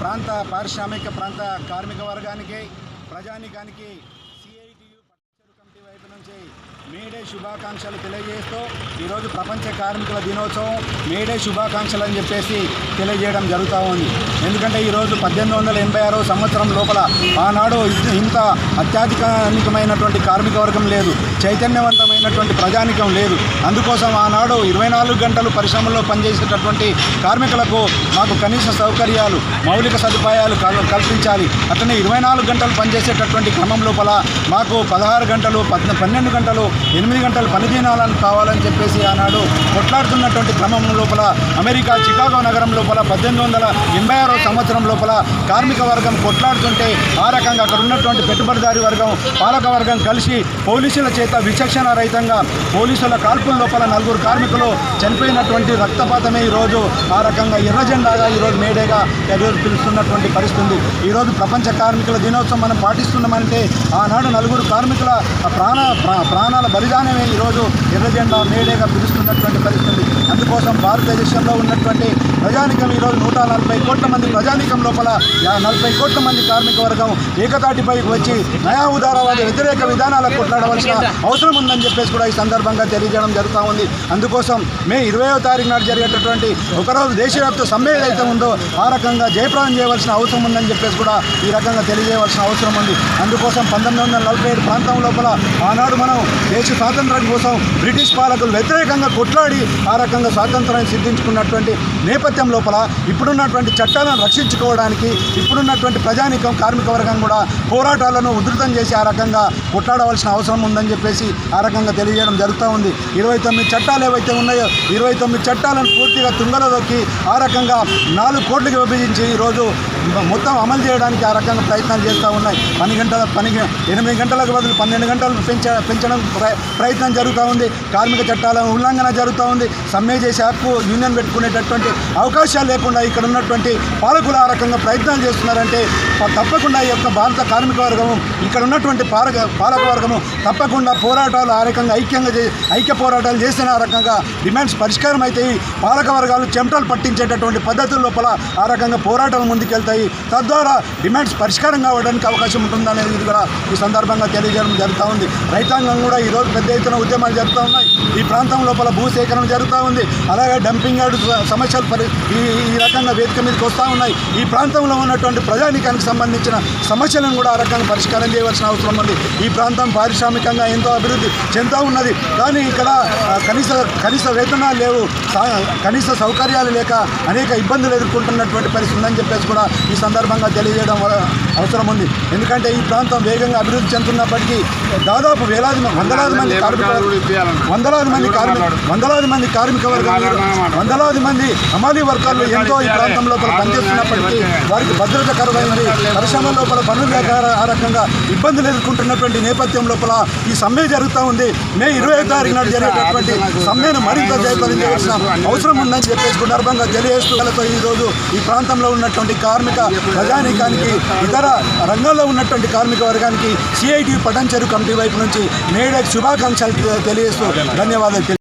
ప్రాంత పారిశ్రామిక ప్రాంత కార్మిక వర్గానికి ప్రజానికానికి సిఐటియు కమిటీ వైపు నుంచి మేడే శుభాకాంక్షలు తెలియజేస్తూ ఈరోజు ప్రపంచ కార్మికుల దినోత్సవం మేడే శుభాకాంక్షలు అని చెప్పేసి తెలియజేయడం జరుగుతూ ఉంది. ఎందుకంటే ఈరోజు పద్దెనిమిది వందల ఎనభై ఆరో సంవత్సరం లోపల ఆనాడు ఇంత- ఇంత అత్యాధికానికమైనటువంటి కార్మిక వర్గం లేదు చైతన్యవంతమైనటువంటి ప్రజానికం లేదు. అందుకోసం ఆనాడు ఇరవై నాలుగు గంటలు పరిశ్రమల్లో పనిచేసేటటువంటి కార్మికులకు మాకు కనీస సౌకర్యాలు మౌలిక సదుపాయాలు కల్- కల్పించాలి. అట్లనే ఇరవై నాలుగు గంటలు పనిచేసేటటువంటి క్రమం లోపల మాకు పదహారు గంటలు పద్ పన్నెండు గంటలు ఎనిమిది గంటలు పనిదినాలను కావాలని చెప్పేసి ఆనాడు కొట్లాడుతున్నటువంటి క్రమం లోపల అమెరికా చికాగో నగరం లోపల పద్దెనిమిది వందల ఎనభై ఆరో సంవత్సరం లోపల కార్మిక వర్గం కొట్లాడుతుంటే ఆ రకంగా అక్కడ ఉన్నటువంటి పెట్టుబడిదారి వర్గం పాలక వర్గం కలిసి పోలీసుల చేత విచక్షణ రహితంగా పోలీసుల కాల్పుల లోపల నలుగురు కార్మికులు చనిపోయినటువంటి రక్తపాతమే ఈరోజు ఆ రకంగా ఎర్రజెండాగా ఈరోజు మేడేగా ఈరోజు పిలుస్తున్నటువంటి పరిస్థితి ఉంది ఈరోజు ప్రపంచ కార్మికుల దినోత్సవం మనం పాటిస్తున్నామంటే ఆనాడు నలుగురు కార్మికుల ప్రాణ ప్రా- ప్రాణాల బలిదానమే ఈరోజు ఎర్రజెండా మేడేగా పిలుస్తున్నటువంటి పరిస్థితి. అందుకోసం భారతదేశంలో ఉన్నటువంటి ప్రజానికం ఈరోజు నూట నలభై కోట్ల మంది ప్రజానికం లోపల నలభై కోట్ల మంది కార్మిక వర్గం ఏకతాటిపైకి వచ్చి నయా ఉదారవాద వ్యతిరేక విధానాలకు కొట్లాడవలసిన అవసరం ఉందని చెప్పేసి కూడా ఈ సందర్భంగా తెలియజేయడం జరుగుతూ ఉంది. అందుకోసం మే ఇరవయో తారీఖు నాడు జరిగేటటువంటి ఒకరోజు దేశవ్యాప్త సమ్మె ఏదైతే ఉందో ఆ రకంగా జయప్రదం చేయవలసిన అవసరం ఉందని చెప్పేసి కూడా ఈ రకంగా తెలియజేయవలసిన అవసరం ఉంది. అందుకోసం పంతొమ్మిది వందల నలభై ఏడు ప్రాంతం లోపల ఆనాడు మనం దేశ స్వాతంత్రం కోసం బ్రిటిష్ పాలకులు వ్యతిరేకంగా కొట్లాడి ఆ రకంగా స్వాతంత్రాన్ని సిద్ధించుకున్నటువంటి నేపథ్యం లోపల ఇప్పుడున్నటువంటి చట్టాలను రక్షించుకోవడానికి ఇప్పుడున్నటువంటి ప్రజానీకం కార్మిక వర్గం కూడా పోరాటాలను ఉధృతం చేసి ఆ రకంగా కొట్లాడవలసిన అవసరం ఉందని చెప్పేసి ఆ రకంగా తెలియజేయడం జరుగుతూ ఉంది. ఇరవై తొమ్మిది చట్టాలు ఏవైతే ఉన్నాయో ఇరవై తొమ్మిది చట్టాలను పూర్తిగా తుంగలో దొక్కి ఆ రకంగా నాలుగు కోట్లకు విభజించి ఈరోజు మొత్తం అమలు చేయడానికి ఆ రకంగా ప్రయత్నాలు చేస్తూ ఉన్నాయి. పని గంటల పని ఎనిమిది గంటలకు బదులు పన్నెండు గంటలు పెంచ పెంచడం ప్ర- ప్రయత్నం జరుగుతూ ఉంది. కార్మిక చట్టాల ఉల్లంఘన జరుగుతూ ఉంది. సమ్మె చేసే హక్కు యూనియన్ పెట్టుకునేటటువంటి అవకాశాలు లేకుండా ఇక్కడ ఉన్నటువంటి పాలకులు ఆ రకంగా ప్రయత్నాలు చేస్తున్నారంటే తప్పకుండా ఈ యొక్క భారత కార్మిక వర్గము ఇక్కడ ఉన్నటువంటి పాలక పాలక వర్గము తప్పకుండా పోరాటాలు ఆ రకంగా ఐక్యంగా చే- ఐక్య పోరాటాలు చేసిన ఆ రకంగా డిమాండ్స్ పరిష్కారం అయితే పాలక వర్గాలు చెమటలు పట్టించేటటువంటి పద్ధతుల లోపల ఆ రకంగా పోరాటాలు ముందుకెళ్తాయి. తద్వారా డిమాండ్స్ పరిష్కారం కావడానికి అవకాశం ఉంటుందనేది కూడా ఈ సందర్భంగా తెలియజేయడం జరుగుతూ ఉంది. రైతాంగం కూడా ఈరోజు పెద్ద ఎత్తున ఉద్యమాలు జరుగుతూ ఉన్నాయి. ఈ ప్రాంతం లోపల భూసేకరణ జరుగుతూ ఉంది. అలాగే డంపింగ్ యార్డు సమస్యలు పరి ఈ ఈ రకంగా వేదిక మీదకి వస్తూ ఉన్నాయి. ఈ ప్రాంతంలో ఉన్నటువంటి ప్రజానికానికి సంబంధించిన సమస్యలను కూడా ఆ రకంగా పరిష్కారం చేయవలసిన అవసరం ఉంది. ఈ ప్రాంతం పారిశ్రామికంగా ఎంతో అభివృద్ధి చెందుతూ ఉన్నది. కానీ ఇక్కడ కనీస కనీస వేతనాలు లేవు. సా- కనీస సౌకర్యాలు లేక అనేక ఇబ్బందులు ఎదుర్కొంటున్నటువంటి పరిస్థితి ఉందని చెప్పేసి కూడా ఈ సందర్భంగా తెలియజేయడం అవసరం ఉంది. ఎందుకంటే ఈ ప్రాంతం వేగంగా అభివృద్ధి చెందుతున్నప్పటికీ దాదాపు వేలాది వందలాది మంది కార్మిక వందలాది మంది కార్మిక వందలాది మంది కార్మిక వర్గాలు వందలాది మంది అమాలీ వర్గాలు ఎంతో ఈ ప్రాంతం లోపల పనిచేస్తున్నప్పటికీ వారికి భద్రత కరువైంది పరిశ్రమ లోపల పనులు లేక ఆ రకంగా ఇబ్బందులు ఎదుర్కొంటున్నటువంటి నేపథ్యం లోపల ఈ సమ్మె జరుగుతూ ఉంది. మే ఇరవై తారీఖు నాడు జరిగేటటువంటి సమ్మెను మరింత జయప్రదం చేయవలసిన అవసరం ఉందని చెప్పేసి సందర్భంగా తెలియజేస్తూ ఈ రోజు ఈ ప్రాంతంలో ఉన్నటువంటి కార్మిక ప్రజానీకానికి ఇతర రంగాల్లో ఉన్నటువంటి కార్మిక వర్గానికి సిఐటి పటంచెరు కమిటీ వైపు నుంచి మేడే శుభాకాంక్షలు తెలియజేస్తూ ధన్యవాదాలు.